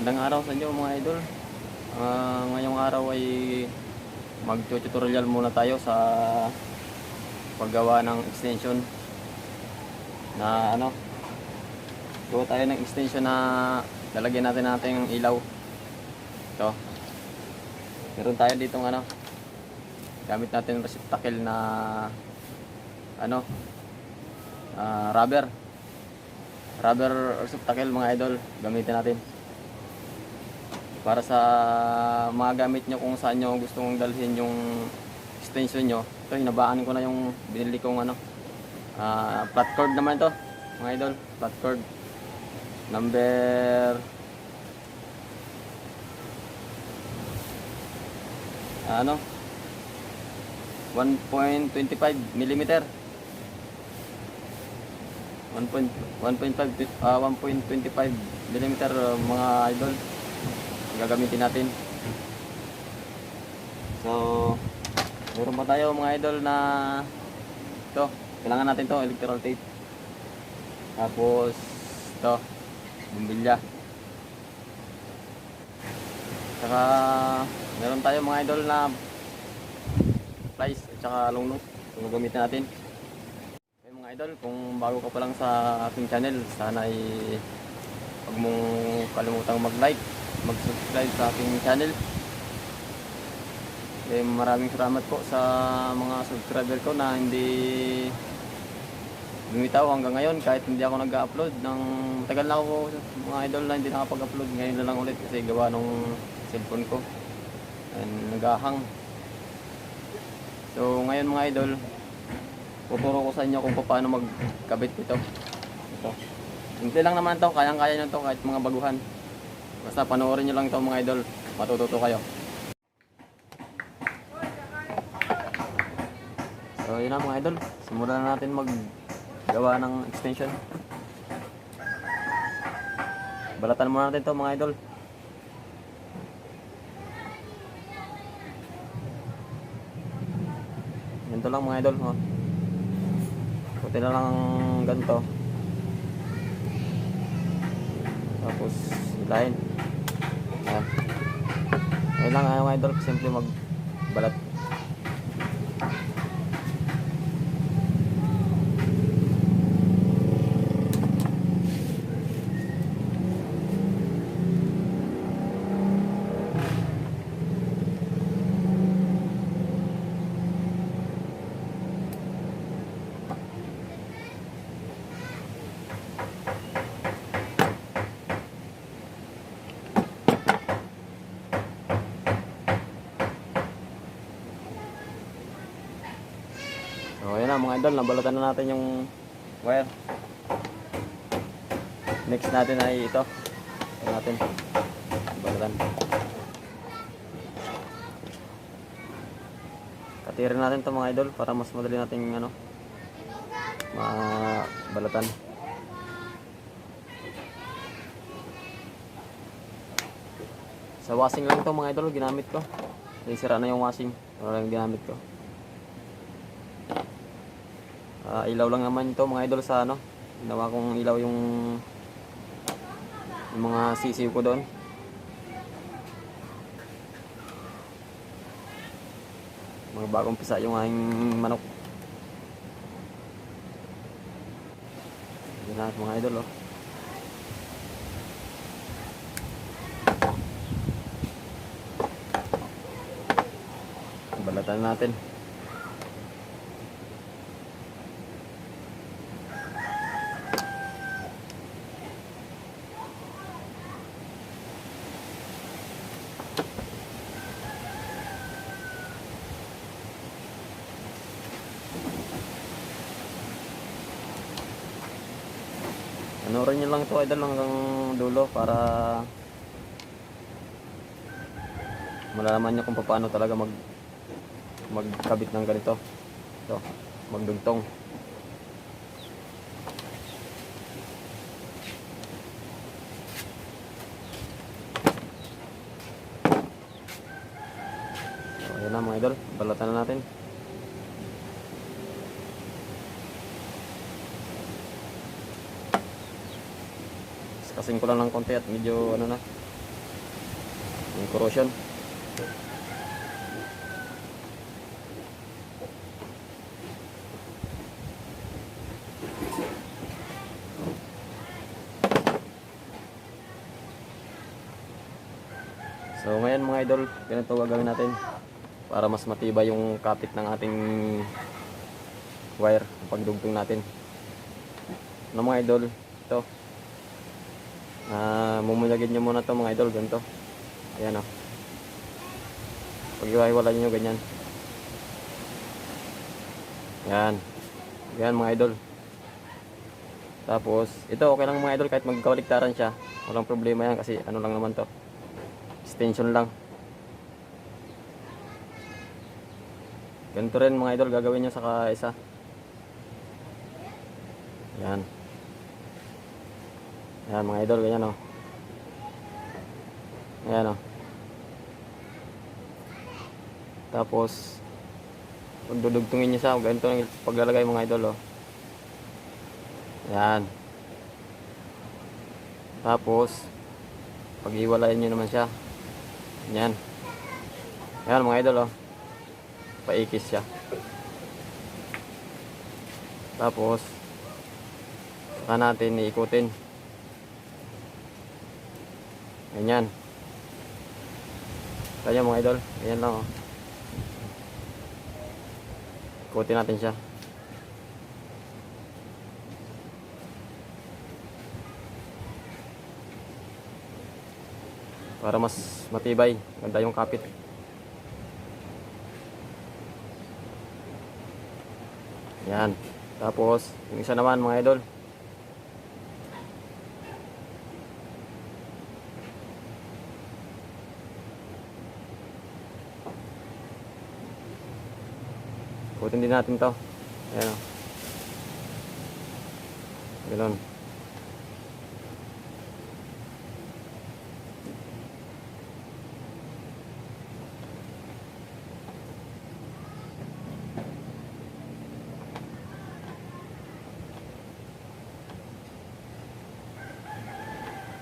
Magandang araw sa inyo mga idol. Ah, ngayong araw ay mag-tutorial muna tayo sa paggawa ng extension na ano. Gawa tayo ng extension na lalagyan natin natin ng ilaw. Ito. Meron tayo ditong ano gamit natin receptacle na ano ah, rubber. Rubber receptacle mga idol gamitin natin para sa mga gamit nyo kung saan nyo gusto mong dalhin yung extension nyo ito hinabaan ko na yung binili kong ano ah, flat cord naman ito mga idol flat cord. Number ano 1.25 millimeter. 1.1.5 ah, 1.25 millimeter uh, mga idol gagamitin natin. So meron pa tayo mga idol na ito kailangan natin to electoral tape. Tapos ito bumbilya. Saka meron tayo mga idol na flies at saka long so gagamitin natin. Okay mga idol, kung bago ka pa lang sa aking channel, sana ay huwag mong kalimutang mag-like, mag-subscribe sa aking channel. Eh, maraming salamat po sa mga subscriber ko na hindi lumitaw hanggang ngayon kahit hindi ako nag-upload ng tagal na ako mga idol na hindi nakapag-upload ngayon na lang ulit kasi gawa nung cellphone ko and nagahang so ngayon mga idol Tuturo ko sa inyo kung paano magkabit ito. Ito. Hindi lang naman to, kayang-kaya nyo to kahit mga baguhan. Basta panoorin nyo lang to mga idol. Matututo kayo. So yun na mga idol. Simulan na natin maggawa ng extension. Balatan muna natin to mga idol. Ganito lang mga idol. Oh. Puti na lang ang ganito. Tapos ilahin. Ayan. Ayan lang ayaw mga idol. Simple magbalat. So ayan na mga idol. Nabalatan na natin yung wire. Next natin ay ito. Ito natin. Balatan. Katirin natin to mga idol para mas madali nating ano mabalatan. Sa washing lang to mga idol ginamit ko. Kasi sira na yung washing. Wala lang ginamit ko. Ah, ilaw lang naman ito mga idol sa ano. Ginawa kong ilaw yung, yung mga sisiw ko doon. Mga bagong pisa yung aking manok. Yan na mga idol oh. Balatan natin. Panoorin nyo lang ito idol hanggang dulo para malalaman nyo kung paano talaga mag magkabit ng ganito. Ito, magdugtong. So, ayan na mga idol, balatan kasing ko lang ng konti at medyo ano na corrosion. So ngayon mga idol, ganito gagawin natin para mas matibay yung kapit ng ating wire pagdugtong natin. Ano mga idol, ito. Ah, mumulagin nyo muna to mga idol, ganito. Ayan o. Pag iwahiwala nyo ganyan. Yan. Yan mga idol. Tapos, ito okay lang mga idol kahit magkawaliktaran siya. Walang problema yan kasi ano lang naman to. Extension lang. Ganito rin mga idol gagawin nyo sa isa. Yan. Yan mga idol, ganyan o. Ayan o. Tapos, pag dudugtungin nyo siya, ganito ang paglalagay mga idol o. Yan. Tapos, pag-iwalayan nyo naman siya. Yan. Yan mga idol o. Paikis siya. Tapos, saka natin iikutin. Ganyan. Kaya mga idol, ganyan lang oh. Ikutin natin siya. Para mas matibay, ganda yung kapit. Yan. Tapos, yung isa naman mga idol. Ikutin din natin to. Ayan o. Ganun.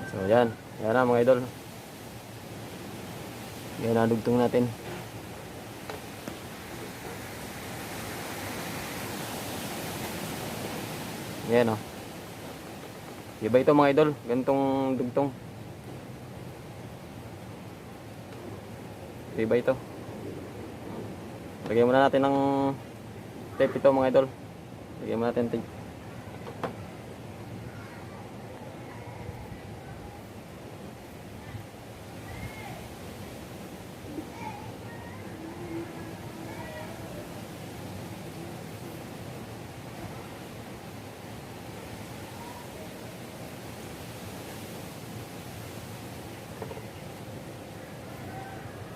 So yan. Yan na mga idol. Yan na dugtong natin. Yan o. Iba ito mga idol. Gantong dugtong. Iba ito. Lagyan muna natin ng tape ito mga idol. Lagyan muna natin tape.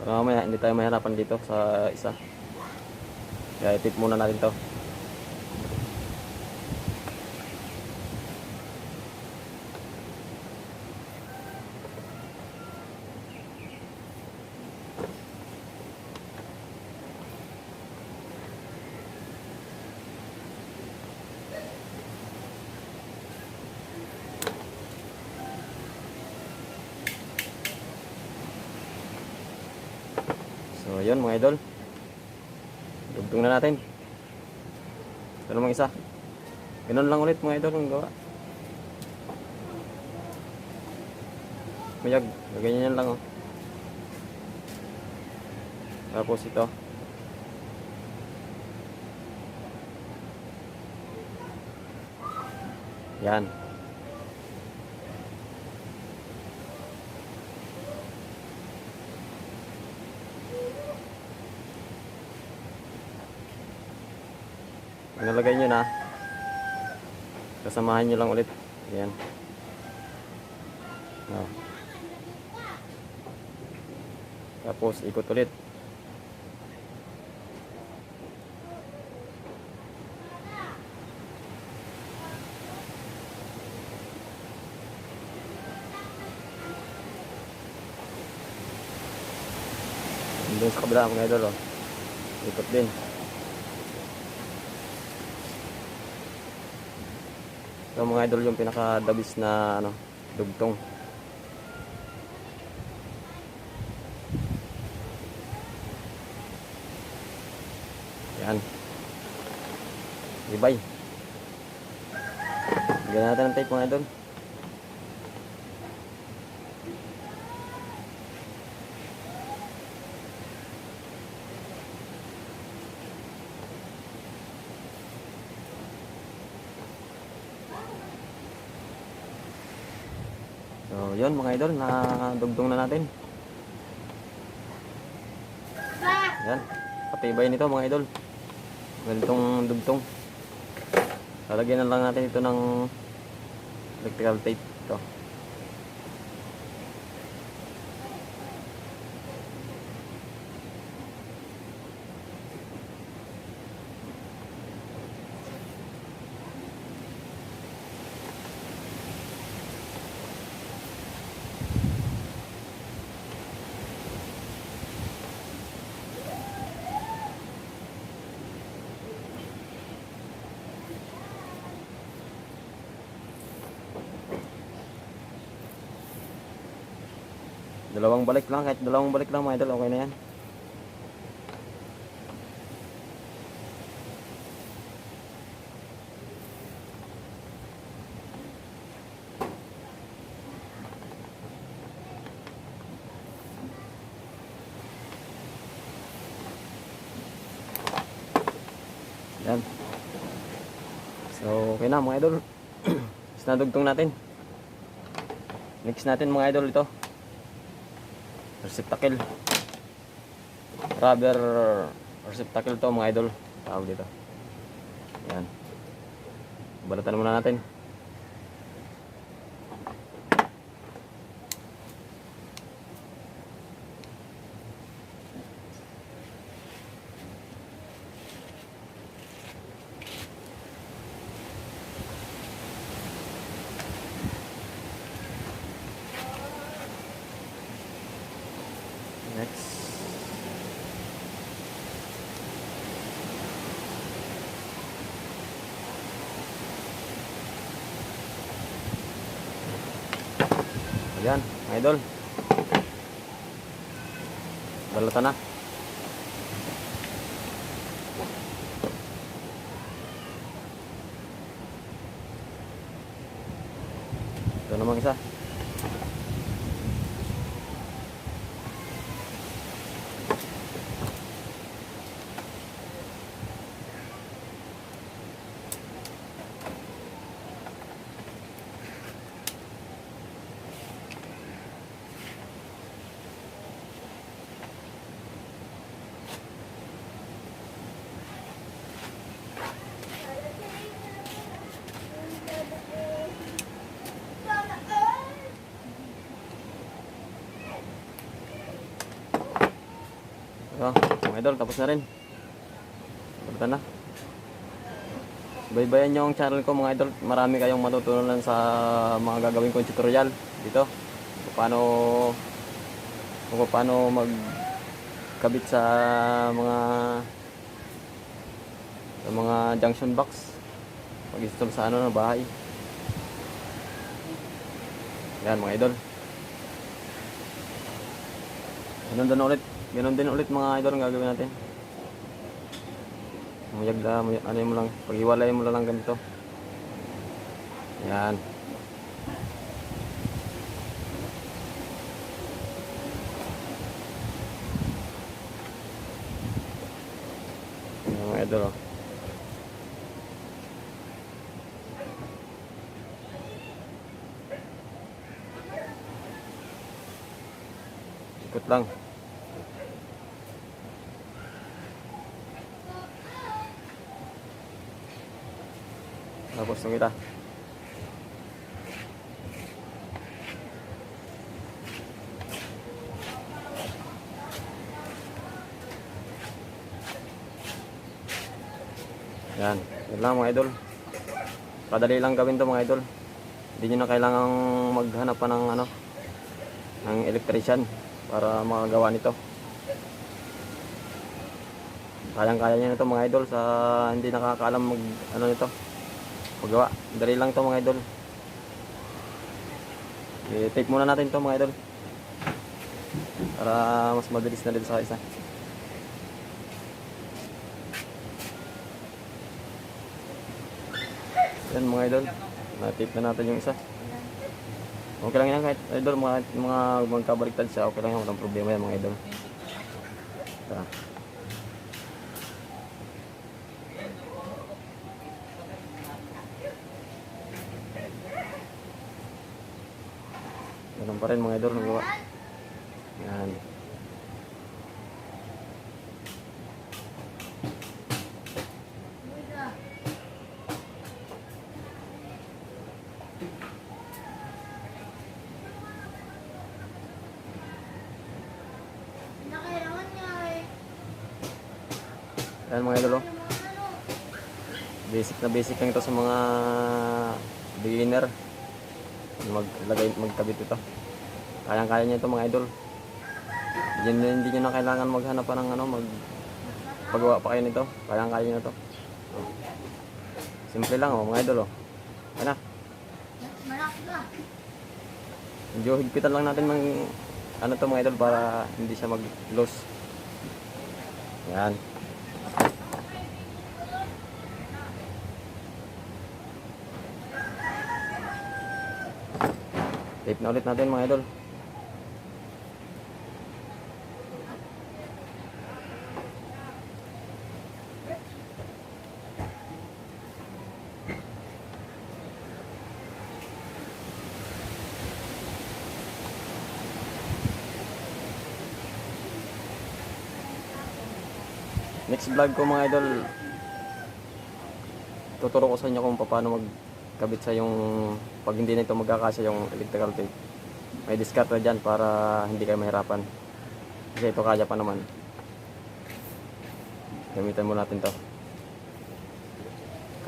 Para mamaya hindi tayo mahirapan dito sa isa. Kaya tip muna natin to. So, yun mga idol. Dugtong na natin. Ito namang isa. Ganun lang ulit mga idol ang gawa. Mayag, ganyan lang oh. Tapos ito. Yan. Nalagay nyo na. Kasamahan nyo lang ulit. Ayan. Oh. Tapos ikot ulit. Doon sa kabila mga idol oh. Ikot din. ito mga idol yung pinaka the na ano, dugtong. Yan. Ibay. Ganda natin ang tape mga idol. Yun mga idol, nadugtong na natin. Yan. Patibay nito mga idol. Ganitong dugtong. Lalagyan na lang natin ito ng electrical tape. Ito. Dalawang balik lang, kahit dalawang balik lang mga idol, okay na yan. Yan. So, okay na mga idol. Is nadugtong natin. Next natin mga idol ito receptacle. Rubber receptacle to mga idol. Tawag dito. Yan balatan muna natin next Ayan, mga idol. Balatan na. Ito namang isa. So, mga idol, tapos na rin. Tapos na. Baybayan nyo ang channel ko mga idol. Marami kayong matutunan sa mga gagawin kong tutorial dito. Kung paano kung paano magkabit sa mga sa mga junction box mag-install sa ano na bahay. Yan mga idol. Ganun din ulit. Ganun din ulit mga idol ang gagawin natin. Mayag na, may, ano mo lang, paghiwalay mo lang ganito. Yan. Yan idol oh. Ikot lang. Na kita. Yan. Yan lang mga idol. Padali lang gawin to mga idol. Hindi nyo na kailangang maghanap pa ng ano ng electrician para makagawa nito. Kayang-kaya nyo na to mga idol sa hindi nakakaalam mag ano nito paggawa dali lang to mga idol. Eh, I-tape muna natin to mga idol. Para mas mabilis na rin sa isa. Yan mga idol. Na-tape na natin yung isa. Okay lang yan kahit idol. Mga, mga magkabaliktad siya okay lang yan. Walang problema yan mga idol. Tara. Pa rin mga idol, niya eh. Yan mga idol, oh. Basic na basic lang ito sa mga beginner. Maglagay, magkabit ito. Kayang-kaya niya ito mga idol. Hindi, hindi nyo na kailangan maghanap pa ng ano, mag pagawa pa kayo nito. Kayang-kaya na ito. Simple lang oh, mga idol oh. Yan na. Medyo higpitan lang natin ng ano to mga idol para hindi siya mag-loss. Yan. Tape na ulit natin mga idol. Next vlog ko mga idol, tuturo ko sa inyo kung paano magkabit sa yung pag hindi nito magkakasya yung electrical tape. May diskarte dyan para hindi kayo mahirapan. Kasi ito kaya pa naman. Gamitan mo natin to.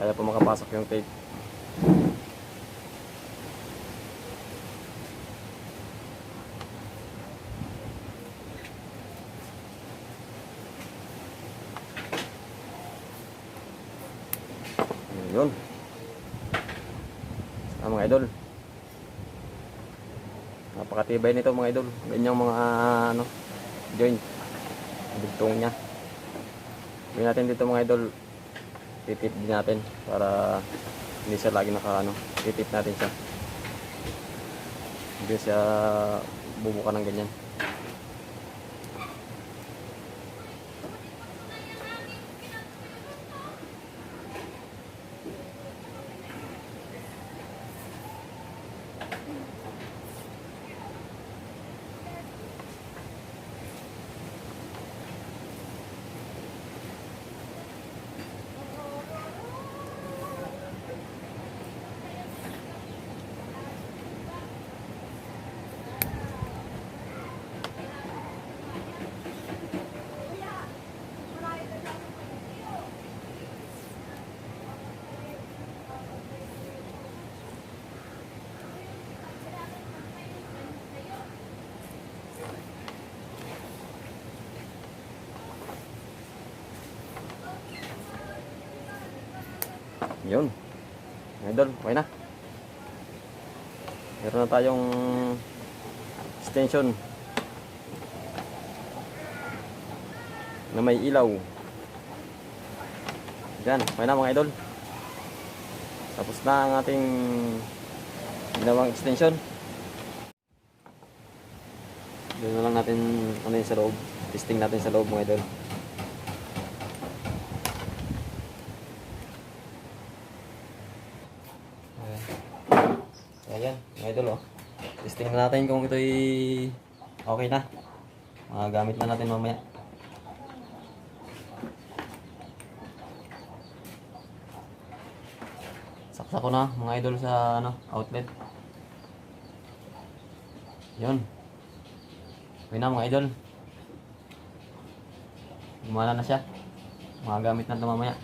Kaya pa makapasok yung tape. Yun. Ah, mga idol. Napakatibay nito mga idol. Ganyang mga ano, joint. Bugtong niya. Gawin natin dito mga idol. Titip din natin para hindi siya lagi naka ano. Titip natin siya. Hindi siya bubuka ng ganyan. うん。Yun. Idol, okay na. Meron na tayong extension na may ilaw. Yan, okay na mga idol. Tapos na ang ating ginawang extension. Doon na lang natin ano sa loob. Testing natin sa loob mga idol. Ayan, mga idol oh. Testing na natin kung ito'y okay na. Magagamit na natin mamaya. Saksa ko na mga idol sa ano, outlet. Yun. Okay na mga idol. Gumana na siya. Magagamit na ito mamaya.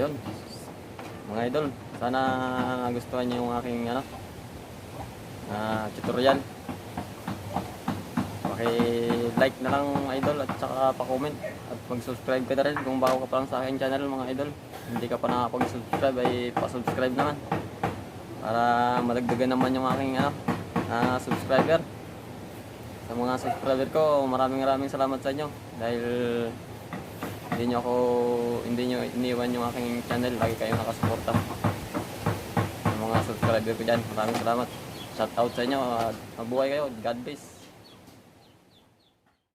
Yun. Idol, sana nagustuhan niyo yung aking ano, ah, tutorial. Paki-like na lang idol at saka pa-comment at mag-subscribe ka na rin kung bago ka pa lang sa aking channel mga idol. Hindi ka pa nakakapag-subscribe ay pa-subscribe naman. Para madagdagan naman yung aking ano, na subscriber. Sa mga subscriber ko, maraming maraming salamat sa inyo dahil hindi nyo ako hindi nyo iniwan yung aking channel. Lagi kayong nakasuporta. Mga subscriber ko dyan maraming salamat. Shout out sa inyo mabuhay kayo. God bless